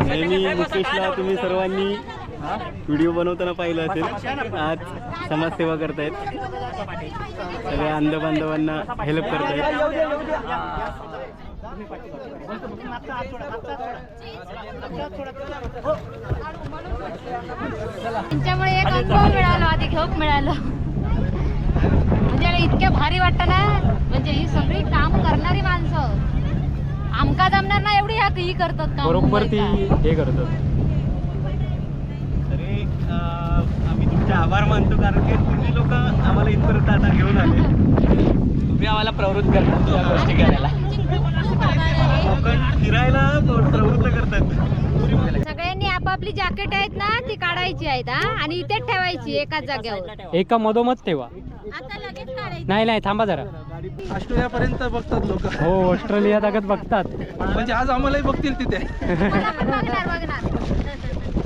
नेहमी मुकेशला तुम्ही सर्वांनी व्हिडिओ बनवताना पाहिलं असेल. आज समाजसेवा करतायत. सगळ्या अंध बांधवांना हेल्प करतायत. त्यांच्यामुळे एक अनुभव मिळाला आधी घेऊक मिळालं. म्हणजे इतक्या भारी वाटतं ना? म्हणजे ही सगळी काम करणारी माणसं. आमका जमणार ना एवढी ह्या ही करतात काम बरोबर ती. हे करतात. अरे आम्ही तुमचे आभार मानतो कारण की तुम्ही लोक आम्हाला इथपर्यंत आता घेऊन आले. तुम्ही आम्हाला प्रवृत्त करतात या गोष्टी करायला. कोकण फिरायला प्रवृत्त करतात. सगळ्यांनी आपापली जॅकेट आहेत ना ती काढायची आहेत हा? आणि इथेच ठेवायची एकाच जागेवर. एका मधोमध ठेवा. आता लगेच काढायची. नाही नाही थांबा जरा. ऑस्ट्रेलियापर्यंत बघतात लोक. हो ऑस्ट्रेलिया ताकद बघतात. म्हणजे आज आम्हालाही बघतील तिथे.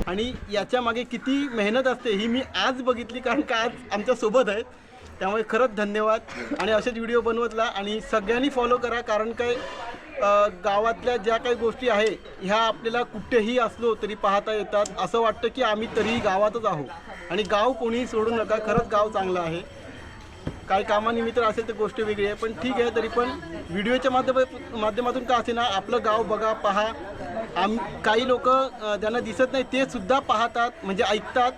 आणि याच्या मागे किती मेहनत असते ही मी आज बघितली कारण का आज आमच्यासोबत आहेत. त्यामुळे खरंच धन्यवाद. आणि असेच व्हिडिओ बनवतला आणि सगळ्यांनी फॉलो करा कारण काय गावातल्या ज्या काही गोष्टी आहे ह्या आपल्याला कुठेही असलो तरी पाहता येतात. असं वाटतं की आम्ही तरीही गावातच आहोत. आणि गाव कोणीही सोडू नका. खरंच गाव चांगलं आहे. काही कामानिमित्त असेल तर गोष्ट वेगळी आहे पण ठीक आहे तरी पण व्हिडिओच्या माध्यम माध्यमातून का असे ना आपलं गाव बघा पहा. आम काही लोक ज्यांना दिसत नाही ते सुद्धा पाहतात म्हणजे ऐकतात.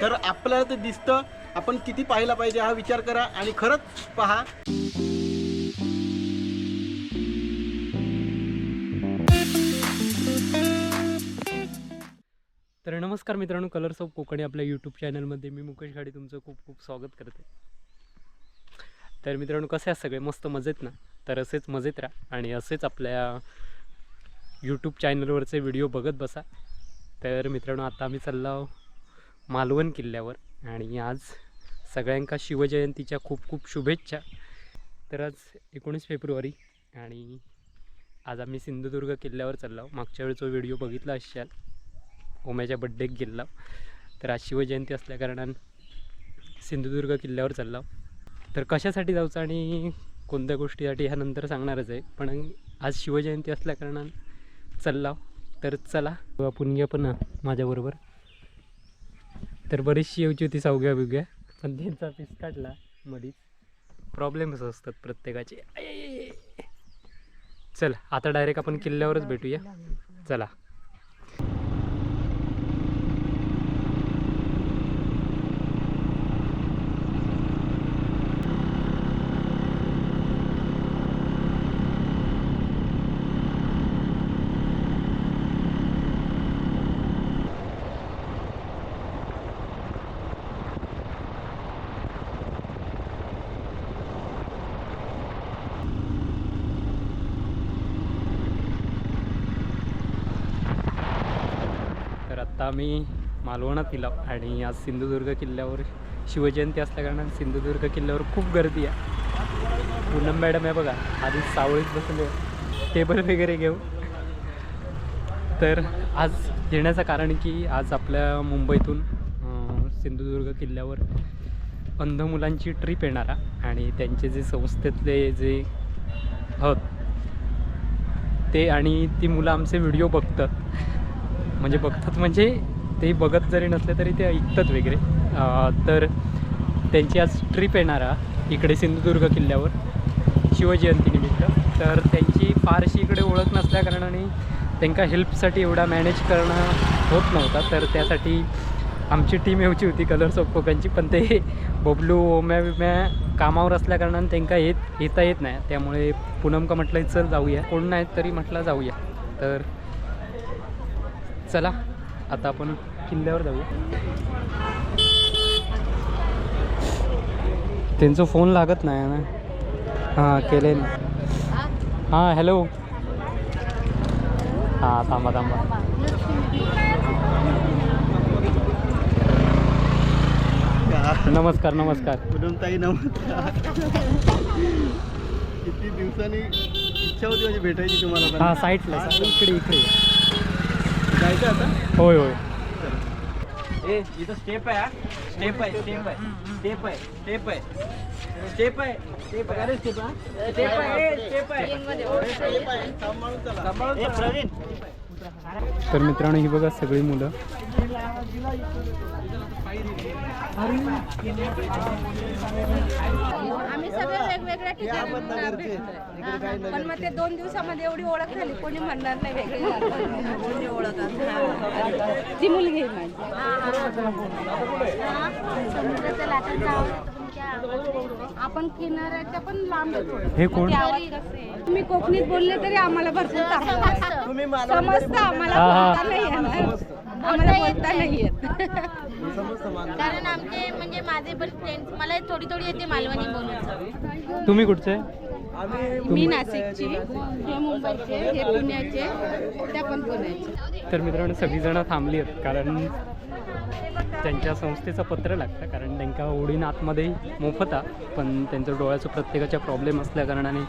तर आपल्याला ते दिसतं. आपण किती पाहायला पाहिजे हा विचार करा आणि खरंच पहा. तर नमस्कार मित्रांनो कलर्स ऑफ कोकणी आपल्या यूट्यूब चॅनलमध्ये मी मुकेश गाडी तुमचं खूप खूप स्वागत करते. तर मित्रांनो कसे आहे सगळे? मस्त मजेत ना? तर असेच मजेत राहा आणि असेच आपल्या यूट्यूब चॅनलवरचे व्हिडिओ बघत बसा. तर मित्रांनो आता आम्ही चाललो मालवण किल्ल्यावर आणि आज सगळ्यांका शिवजयंतीच्या खूप खूप शुभेच्छा. तर आज एकोणीस फेब्रुवारी आणि आज आम्ही सिंधुदुर्ग किल्ल्यावर चाललो मागच्या वेळी व्हिडिओ बघितला असाल ओम्याच्या बड्डेक गेलो तर आज शिवजयंती असल्याकारणान सिंधुदुर्ग किल्ल्यावर चालला तर कशासाठी जाऊचं आणि कोणत्या गोष्टीसाठी ह्या नंतर सांगणारच आहे. पण आज शिवजयंती असल्याकारणान चालला तर चला. पुण्य पण माझ्याबरोबर तर बरीचशी येऊची होती सावग्या बिवग्या. पण त्यांचा पीस काढला मधीच. प्रॉब्लेम्स असतात प्रत्येकाचे. चल आता डायरेक्ट आपण किल्ल्यावरच भेटूया. चला तर आत्ता आम्ही मालवणात गेलो आणि आज सिंधुदुर्ग किल्ल्यावर शिवजयंती असल्याकारणाने सिंधुदुर्ग किल्ल्यावर खूप गर्दी आहे. पूनम मॅडम आहे बघा आधी सावळीत बसले टेबल वगैरे घेऊ तर आज येण्याचं कारण की आज आपल्या मुंबईतून सिंधुदुर्ग किल्ल्यावर अंध मुलांची ट्रीप येणार आहे आणि त्यांचे जे संस्थेतले जे हत ते आणि ती मुलं आमचे व्हिडिओ बघतात. म्हणजे बघतात म्हणजे ते बघत जरी नसले तरी ते ऐकतात वगैरे. तर त्यांची आज ट्रिप येणार आहे इकडे सिंधुदुर्ग किल्ल्यावर शिवजयंतीनिमित्त तर त्यांची फारशी इकडे ओळख नसल्या कारणाने त्यांना हेल्पसाठी एवढा मॅनेज करणं होत नव्हता. तर त्यासाठी आमची टीम येऊची होती कलर्स ऑफ कोकणची पण ते बबलू ओम्या विम्या कामावर असल्या कारणाने त्यांना येत येता येत नाही. त्यामुळे पूनम का म्हटलं चल जाऊया. कोण नाहीत तरी म्हटलं जाऊया. तर चला आता आपण किल्ल्यावर जाऊया. त्यांचा फोन लागत नाही ना? हां केले ना. हां हॅलो हां थांबा थांबा. नमस्कार नमस्कार. ताई नमस्कार. किती दिवसांनी इच्छा होती माझी भेटायची तुम्हाला. हां साईटला इकडे इकडे. होय होय. ए इथं स्टेप आहे स्टेप आहे स्टेप आहे. स्टेप आहे स्टेप आहे. स्टेप आहे स्टेप आहे. स्टेप हा. स्टेप आहे स्टेप आहे. सांभाळून चला. प्रवीण तर मित्रांनो ही बघा सगळी मुलं. आम्ही सगळे वेगवेगळ्या ठिकाणी भेटतोय. पण मग ते दोन दिवसामध्ये एवढी ओळख झाली कोणी म्हणणार नाही वेगळी ओळख ती मुलगी समुद्राच्या लाटांचा. आपण किनाऱ्याच्या पण लांब. हे कोण? तुम्ही कोकणीत बोलले तरी आम्हाला भरपूर समजतं. आम्हाला. बोलता बोलता नाही. येत. कारण आमचे म्हणजे माझे पण फ्रेंड्स मला थोडी थोडी येते मालवणी बोलून. तुम्ही कुठचे? मी नाशिकची. हे मुंबईचे हे पुण्याचे त्या पण पुण्याचे. तर मित्रांनो सगळीजणं थांबली आहेत कारण त्यांच्या संस्थेचं पत्र लागतं कारण त्यांका ओढीन आतमध्ये मोफता पण त्यांचं डोळ्याचं प्रत्येकाच्या प्रॉब्लेम असल्या कारणाने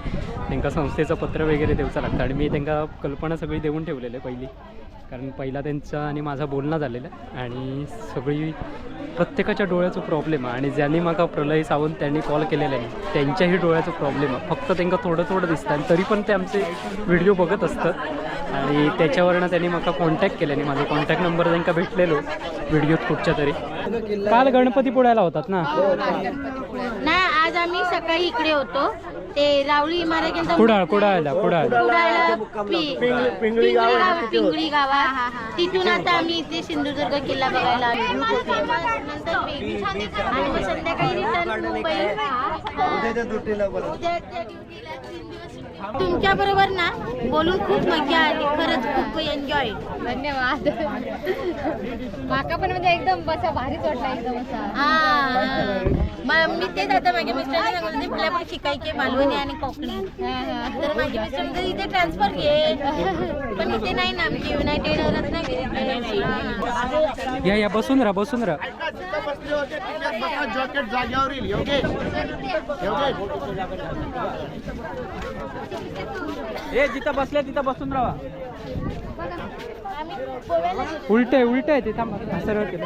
त्यांका संस्थेचं पत्र वगैरे देऊचं लागतं. आणि मी त्यांना कल्पना सगळी देऊन ठेवलेली आहे पहिली. कारण पहिला त्यांचा आणि माझा बोलणं झालेलं आहे आणि सगळी प्रत्येकाच्या डोळ्याचं प्रॉब्लेम आहे. आणि ज्यांनी माका प्रलय सावंत त्यांनी कॉल केलेला आहे त्यांच्याही डोळ्याचं प्रॉब्लेम आहे. फक्त त्यांना थोडं थोडं दिसतं आणि तरी पण ते आमचे व्हिडिओ बघत असतात. आणि त्याच्यावरनं त्यांनी मला कॉन्टॅक्ट केले आणि माझा कॉन्टॅक्ट नंबर त्यांना भेटलेलो व्हिडिओत कुठच्या तरी. काल गणपती पुण्याला होतात ना? आज आम्ही सकाळी इकडे होतो. ते रावळी इमारत कुडाळ कुडाळला कुडाळ पिंगळी गाव पिंगळी गावात तिथून आता आम्ही इथे सिंधुदुर्ग किल्ला बघायला आलो. नंतर बेबी आणि मग संध्याकाळी रिटर्न मुंबई उद्याच्या ड्युटीला तीन दिवस तुमच्या बरोबर ना बोलून खूप मजा आली. खरंच खूप एन्जॉय धन्यवाद. माका पण म्हणजे एकदम बसा भारीच वाटला एकदम असा. हा. मग मी तेच आता माझ्या मिस्टरांना सांगितलं होते मला पण शिकायचे मालवणी आणि कोकणी. तर माझे मिस्टर म्हणतात इथे ट्रान्सफर घे. पण इथे नाही ना आमची युनायटेड रत्नागिरी या या बसून राहा बसून राहा. जॉकेट जागेवर येईल योगेश ए जिथं बसल्या तिथं बसून राहा. उलट आहे उलट आहे ते थांबा सरळ केलं.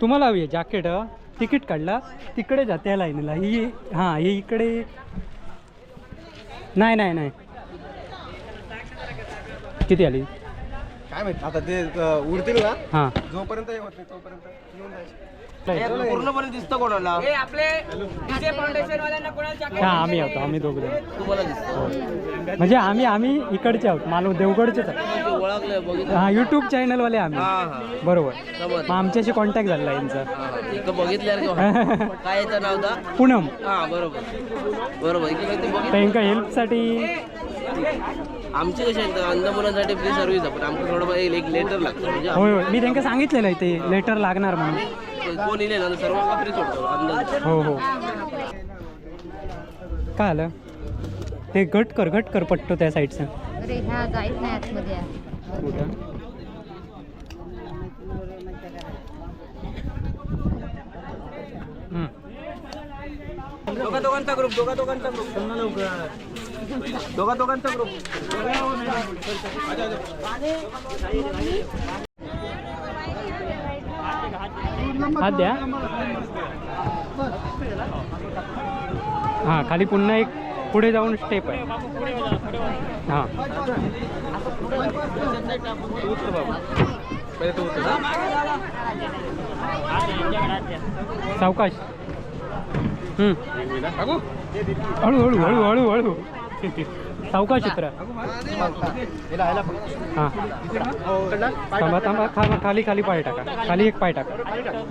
तुम्हाला हवी आहे जॅकेट तिकीट काढला तिकडे जा त्या लाईनला ही हां ही इकडे. नाही नाही नाही. किती आली? काय माहिती आता ते उडतील ना? हां. जोपर्यंत येऊन जायचे. पूर्णपणे दिसतं कोणाला? आपले डीजे फाउंडेशन वाल्यांना कोणाला हा आम्ही होतो आम्ही दोघं तुम्हाला दिसतं. म्हणजे आम्ही आम्ही इकडचे आहोत मालव देवगडचेच आहोत. ओळखलं बघितलं. हा युट्यूब चॅनलवाले आम्ही. हा हा. बरोबर. मग आमच्याशी कॉन्टॅक्ट झालेला यांचा. इथं बघितल्यावर काय याचं नाव दा? पूनम. हा बरोबर. बरोबर. इकडे ते बघितलं. त्यांका हेल्पसाठी आमचे कसे आहेत अंध मुलांसाठी फ्री सर्व्हिस आहे पण आमचं थोडं एक लेटर लागतं. म्हणजे होय होय. मी त्यांना सांगितलेलं आहे ते लेटर लागणार म्हणून. आम्ही- कोण इले ना सर्व फ्री सोडतो अंध हो हो. काय आलं? ते गट कर गट कर पट्टो त्या साईडचा. अरे ह्या जायच नाही आतमध्ये कुठं? हम्म. दोघा दोघांचा ग्रुप दोघा दोघांचा ग्रुप दोघा दोघांचा ग्रुप हात द्या. हां खाली पुन्हा एक पुढे जाऊन स्टेप आहे. हां. सावकाश. हम्म. हळू हळू हळू हळू हळू. सावकाश उतरा हां. थांबा थांबा थांबा खाली खाली पाय टाका. खाली एक पाय टाका.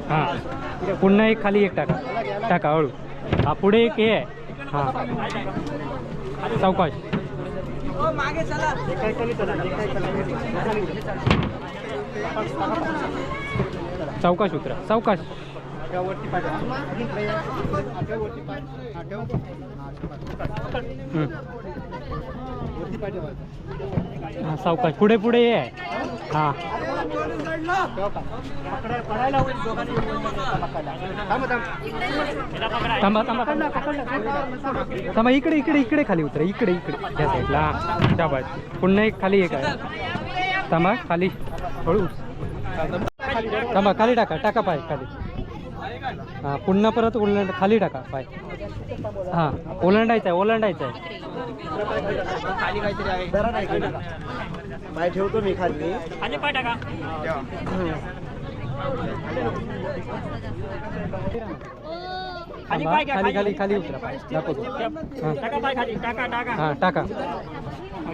हां. पुन्हा एक खाली एक टाका. टाका हळू. हा पुढे एक हे. आहे हां सावकाश सावकाश उतरा. सावकाश. हम्म. हा, सावकाश. पुढे पुढे ये. हा. थांबा थांबा थांबा. इकडे इकडे इकडे खाली उतरा. इकडे इकडे. या साईडला. हा पुन्हा एक खाली एक आहे थांबा खाली. हळू. थांबा खाली टाका टाका पाय खाली. हां पुन्हा परत ओलांड खाली टाका पाय. हां ओलांडायचं आहे ओलांडायचं आहे. खाली पाय ठेवतो मी खाली थांबा, खाली खाली. खाली उतरा पाय. दाखवतो. हां. टाका पाय खाली टाका टाका. हां टाका.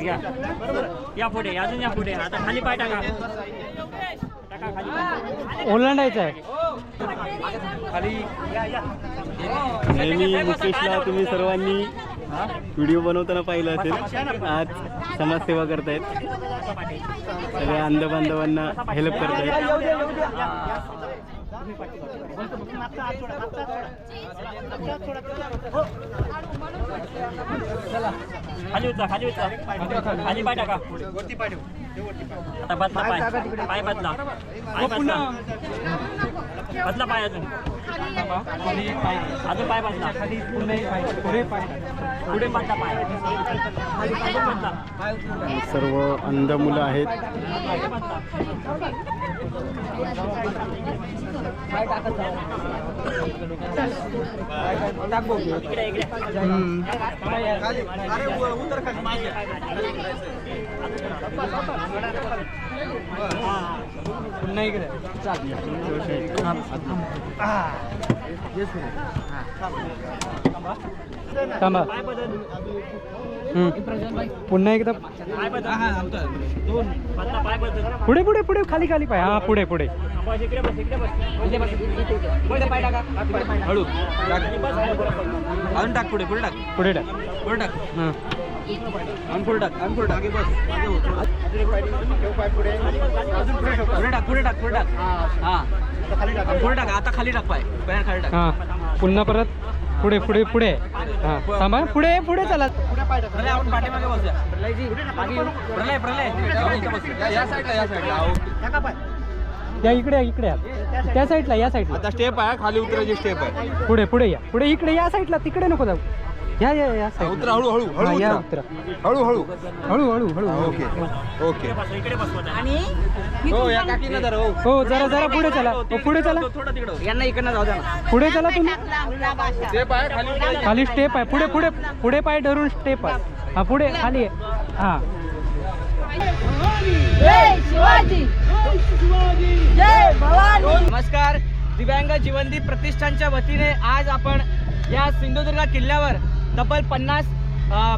या. या पुढे अजून या पुढे. आता खाली पाय टाका. टाका खाली पाय. ओलांडायचं आहे. नेहमी मुकेशला तुम्ही सर्वांनी व्हिडिओ बनवताना पाहिलं असेल. आज समाजसेवा करतायत. सगळ्या अंध बांधवांना हेल्प करतायत खाली उतरा खाली उतरा. खाली पाय टाका. आता बदला पाय. पाय बदला. पाय बदला. बदला पाय अजून. अजून पाय बदला. पुढे पाय. पुढे बदला पाय. अजून बदला सर्व अंध मुलं आहेत. पुन्हा इकडे थांबा. पुन्हा एकदा. पुढे पुढे पुढे खाली खाली पाय. हा पुढे पुढे. बस इकडे बस इकडे बस. इकडे बस पुढे पाय टाका. हळू. अजून टाक पुढे पुढे टाक. पुढे टाक. पुढे टाक. हां. आणि पुढे टाक आणि पुढे टाक. बस. मागे थोडं. पुढे टाक पुढे टाक पुढे टाक. हा. पुढे टाक. आता खाली टाक पाय. पाय खाली टाक. हां. पुन्हा परत पुढे पुढे पुढे. हां. थांबा. पुढे पुढे चला. प्रलय आपण पाठीमागे बसूया. प्रलयजी प्रलय प्रलय. या- साईडला या साईडला. या इकडे या, इकडे या. त्या साईडला या साईडला. आता स्टेप आहे खाली उतरायची स्टेप आहे. पुढे पुढे या. पुढे इकडे या साईडला तिकडे नको जाऊ. या या या हा, साईडला. उतरा हळू हळू हा, हळू या उतरा. उतरा. हळू हळू. हळू हळू हळू हा. Okay okay. बसवत हो या काकीनं जरा हो. हो जरा जरा पुढे चला. हो, पुढे चला. थोडं तिकडं. यांना इकडनं जाऊ द्या ना. पुढे चला तुम्ही. स्टेप आहे खाली उतरायची. खाली स्टेप आहे. पुढे पुढे पुढे पाय धरून स्टेप आहे. हा पुढे खाली आहे. हा. नमस्कार. दिव्यांग जीवनदीप प्रतिष्ठानच्या वतीने आज आपण या सिंधुदुर्ग किल्ल्यावर तब्बल पन्नास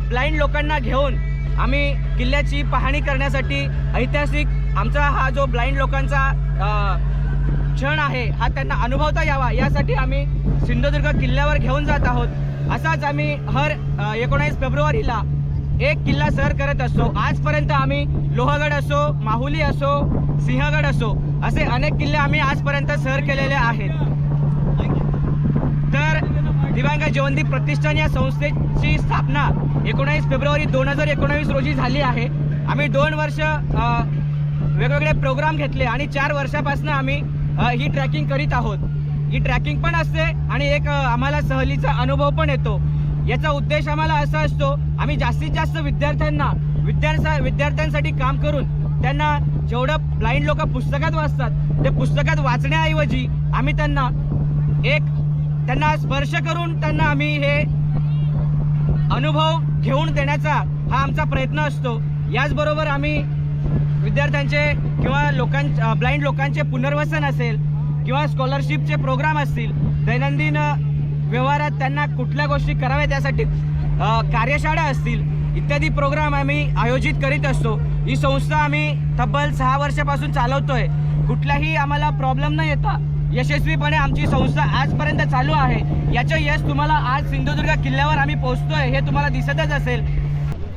ब्लाइंड लोकांना घेऊन आम्ही किल्ल्याची पाहणी करण्यासाठी ऐतिहासिक आमचा हा जो ब्लाइंड लोकांचा क्षण आहे हा त्यांना अनुभवता यावा यासाठी आम्ही सिंधुदुर्ग किल्ल्यावर घेऊन जात आहोत. असाच आम्ही हर एकोणावीस फेब्रुवारीला एक किल्ला सर करत असतो आजपर्यंत आम्ही लोहगड असो माहुली असो सिंहगड असो असे अनेक किल्ले आम्ही आजपर्यंत सर केलेले आहेत. तर दिव्यांग जीवनदीप प्रतिष्ठान या संस्थेची स्थापना एकोणावीस फेब्रुवारी दोन हजार एकोणावीस रोजी झाली आहे. आम्ही दोन वर्ष वेगवेगळे प्रोग्राम घेतले आणि चार वर्षापासून आम्ही ही ट्रॅकिंग करीत आहोत. ही ट्रॅकिंग पण असते आणि एक आम्हाला सहलीचा अनुभव पण येतो. याचा उद्देश आम्हाला असा असतो आम्ही जास्तीत जास्त विद्यार्थ्यांना विद्यार्थ्या विद्यार्थ्यांसाठी काम करून त्यांना जेवढं ब्लाइंड लोक पुस्तकात वाचतात ते पुस्तकात वाचण्याऐवजी आम्ही त्यांना एक त्यांना स्पर्श करून त्यांना आम्ही हे अनुभव घेऊन देण्याचा हा आमचा प्रयत्न असतो. याचबरोबर आम्ही विद्यार्थ्यांचे किंवा लोकां ब्लाइंड लोकांचे पुनर्वसन असेल किंवा स्कॉलरशिपचे प्रोग्राम असतील दैनंदिन व्यवहारात त्यांना कुठल्या गोष्टी कराव्या त्यासाठी कार्यशाळा असतील इत्यादी प्रोग्राम आम्ही आयोजित करीत असतो. ही संस्था आम्ही तब्बल सहा वर्षापासून चालवतोय. कुठलाही आम्हाला प्रॉब्लेम न येता यशस्वीपणे आमची संस्था आजपर्यंत चालू आहे. याचं यश तुम्हाला आज सिंधुदुर्ग किल्ल्यावर आम्ही पोहोचतोय हे तुम्हाला दिसतच असेल.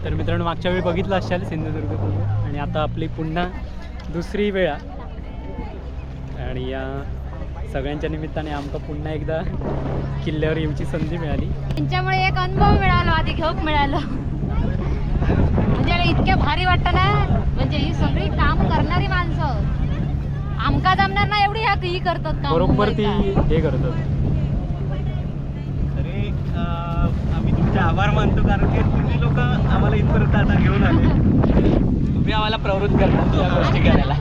तर मित्रांनो मागच्या वेळी बघितलं असेल सिंधुदुर्ग किल्ला. आणि आता आपली पुन्हा दुसरी वेळा. आणि या सगळ्यांच्या निमित्ताने आमका पुन्हा एकदा किल्ल्यावर येऊची संधी मिळाली. त्यांच्यामुळे एक अनुभव मिळाला आधी घेऊक मिळालं. म्हणजे इतक्या भारी वाटतं ना? म्हणजे ही सगळी काम करणारी माणसं. आमका जमणार ना एवढी ह्या ही करतात काम बरोबर ती. हे करतात. तरी अं, आम्ही तुमचे आभार मानतो कारण की तुम्ही लोक आम्हाला इथपर्यंत आता घेऊन आले. तुम्ही आम्हाला प्रवृत्त करता या गोष्टी करायला.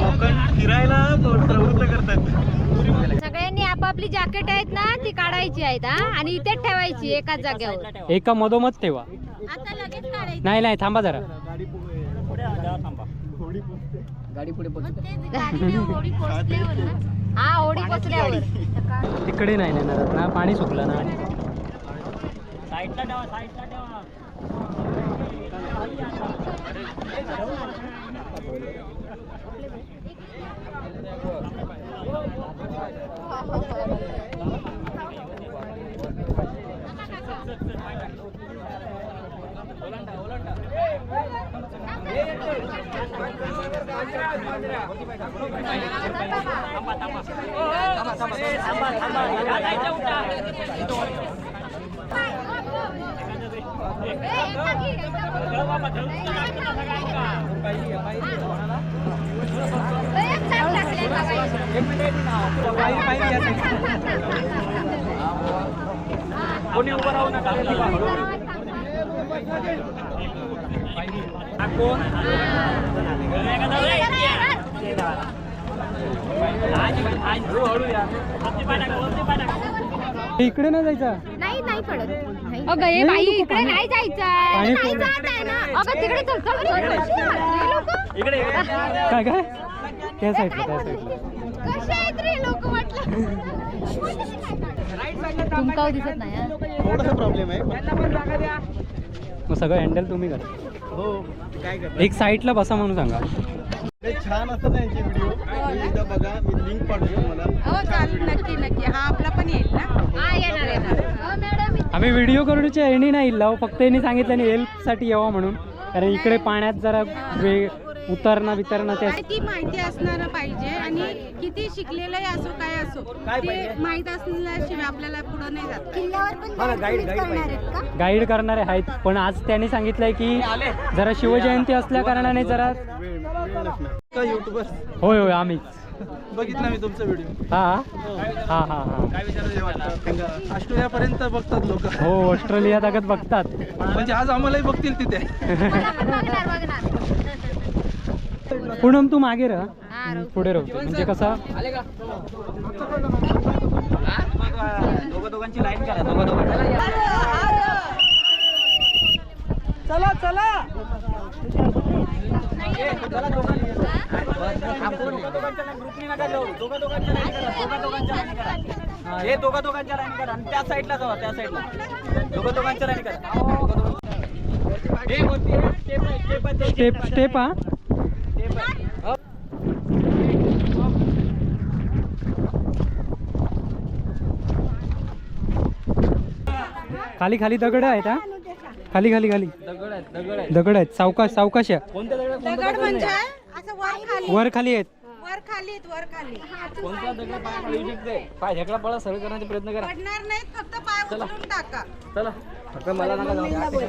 कोकण फिरायला प्रवृत्त करतात. सगळ्यांनी आपापली जॅकेट आहेत ना ती काढायची आहेत हा? आणि इथेच ठेवायची एकाच जागेवर. एका मधोमध ठेवा. आता लगेच काढायची. नाही नाही थांबा जरा. गाडी पुढे हा होडी पोचल्यावर. तिकडे नाही नेणार ना पाणी सुकलं ना. आणि कोणी उभं राहू नका इकडे ना जायचा? नाही नाही पडत. अगं हे बाई इकडे नाही जायचं. पाणी नाही पूर्ण. जात आहे ना. अगं तिकडे चल चल चल, चल. हे लोकं? इकडे काय काय त्या साईडला त्या साईडला. कसे आहेत रे लोक म्हटलं? तुमका दिसत नाही हा? थोडासा प्रॉब्लेम आहे मग सगळं हँडल तुम्ही करा. हो काय करणार? एक साईडला बसा म्हणून सांगा. लय छान असतात त्यांचे व्हिडिओ तुम्ही एकदा बघा मी लिंक पाठवतो तुम्हाला. हो चालेल. नक्की नक्की. हा आपला पण येईल ना? हा येणार येणार. हो, मॅडम. आम्ही व्हिडिओ करूच्या येणी नाही लाव फक्त यांनी सांगितलं नाही हेल्पसाठी यावं म्हणून. कारण इकडे पाण्यात जरा वे उतरणं बितरणं ते आणि ती माहिती असणार पाहिजे आणि किती शिकलेलंही असो काय असो ते माहीत असल्याशिवाय आपल्याला पुढे नाही जात किल्ल्यावर गाईड करणारे आहेत पण आज त्यांनी सांगितलंय की जरा शिवजयंती असल्या कारणाने जरा होय होय आम्हीच. बघितला मी तुमचा व्हिडिओ हा? हा हा हा. ऑस्ट्रेलियापर्यंत बघतात लोक. हो ऑस्ट्रेलिया तगत बघतात. म्हणजे आज आम्हालाही बघतील तिथे. बघणार बघणार पूनम तू मागे राहा. मी पुढे राहतो म्हणजे कसं? दोघं दोघांची लाईन करा दोघं दोघांची हे दोघांच्या लाईन करा आणि त्या साईडला जावा त्या साईडला दोघांच्या लाईन करा स्टेप स्टेप हा खाली खाली दगड आहेत हा? खाली खाली खाली. दगड आहेत दगड आहेत. दगड आहेत. सावकाश सावकाश आहे. कोणत्या दगड म्हणजे असं वर खाली. वर खाली आहेत. वर खाली वर खाली. कोणत्या दगड पाय पडू शकते? पाय ढेकळा पळा सरळ करण्याचा प्रयत्न करा. पडणार नाहीत फक्त पाय उचलून टाका. चला. फक्त मला नका जाऊ.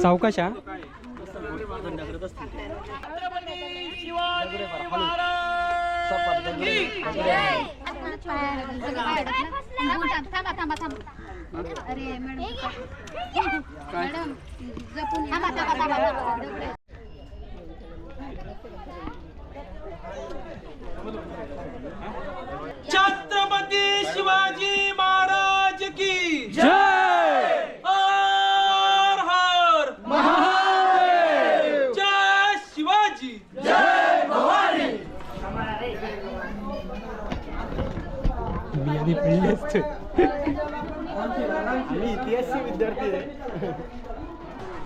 सावकाश हा? थांबा थांबा थांबा. थांबा थांबा छत्रपती मी इतिहासचे विद्यार्थी आहे.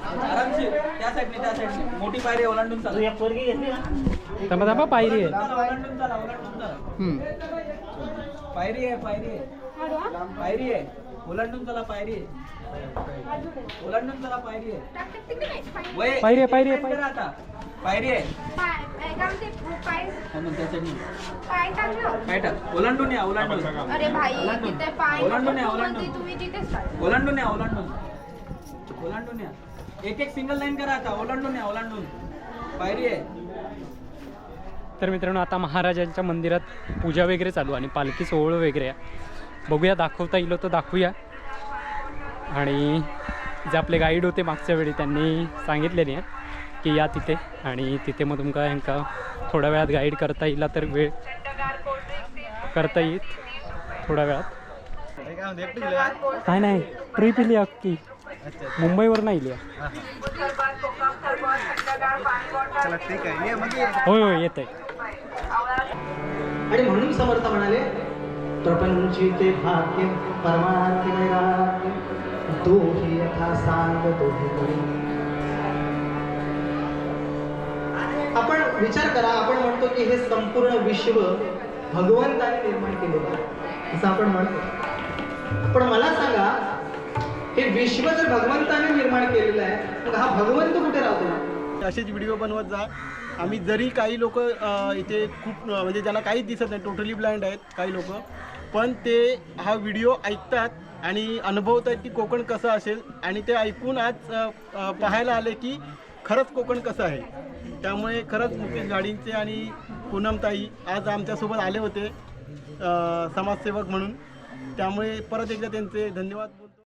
आरामशीर. त्या साईडने त्या साईडने मोठी पायरी ओलांडून चालू. थांबा थांबा पायरी आहे. ओलांडून चला ओलांडून चला हम्म. पायरी आहे पायरी आहे. पायरी आहे. ओलांडून चला पायरी आहे. ओलांडून चला पायरी आहे. वय पायरी आहे, पायरी आहे, stand करा आता. पायरी आहे. मग त्याच्यानी. पाय टाक ओलांडून या ओलांडून. अरे भाई ओलांडून. तिथे पाय ओलांडून या, ओलांडून. म्हणते, तुम्ही तिथेच काढ. ओलांडून या ओलांडून. ओलांडून या. एक एक सिंगल लाईन करा आता. ओलांडून या ओलांडून. पायरी आहे. तर मित्रांनो आता महाराजांच्या मंदिरात पूजा वगैरे चालू आणि पालखी सोहळ वगैरे आहे. बघूया दाखवता येईल तर दाखवूया. आणि जे आपले गाईड होते मागच्या वेळी त्यांनी सांगितलेले आहे की या तिथे आणि तिथे मग तुमका ह्यांका थोड्या वेळात गाईड करता येईल तर वेळ करता येईल थोड्या वेळात. काय नाही ट्रीप इली अख्खी. मुंबईवर नाही इली. होय होय येत आहे आणि म्हणून समर्थ म्हणाले प्रपंचिते भाग्य परमार्थी वैराग्य दोही यथा सांग दोही करी आपण विचार करा आपण म्हणतो की हे संपूर्ण विश्व भगवंताने निर्माण केलेलं आहे. असं आपण म्हणतो. पण मला सांगा हे विश्व जर भगवंताने निर्माण केलेलं आहे मग हा भगवंत कुठे राहतो? असेच व्हिडिओ बनवत जा. आम्ही जरी काही लोक इथे खूप म्हणजे ज्यांना काहीच दिसत नाही टोटली ब्लाइंड आहेत काही लोक पण ते हा व्हिडिओ ऐकतात. आणि अनुभवत आहेत की कोकण कसं असेल आणि ते ऐकून आज पाहायला आले की खरंच कोकण कसं आहे. त्यामुळे खरंच मुकेश गाडींचे आणि पूनमताई आज आमच्यासोबत आले होते समाजसेवक म्हणून. त्यामुळे परत एकदा त्यांचे धन्यवाद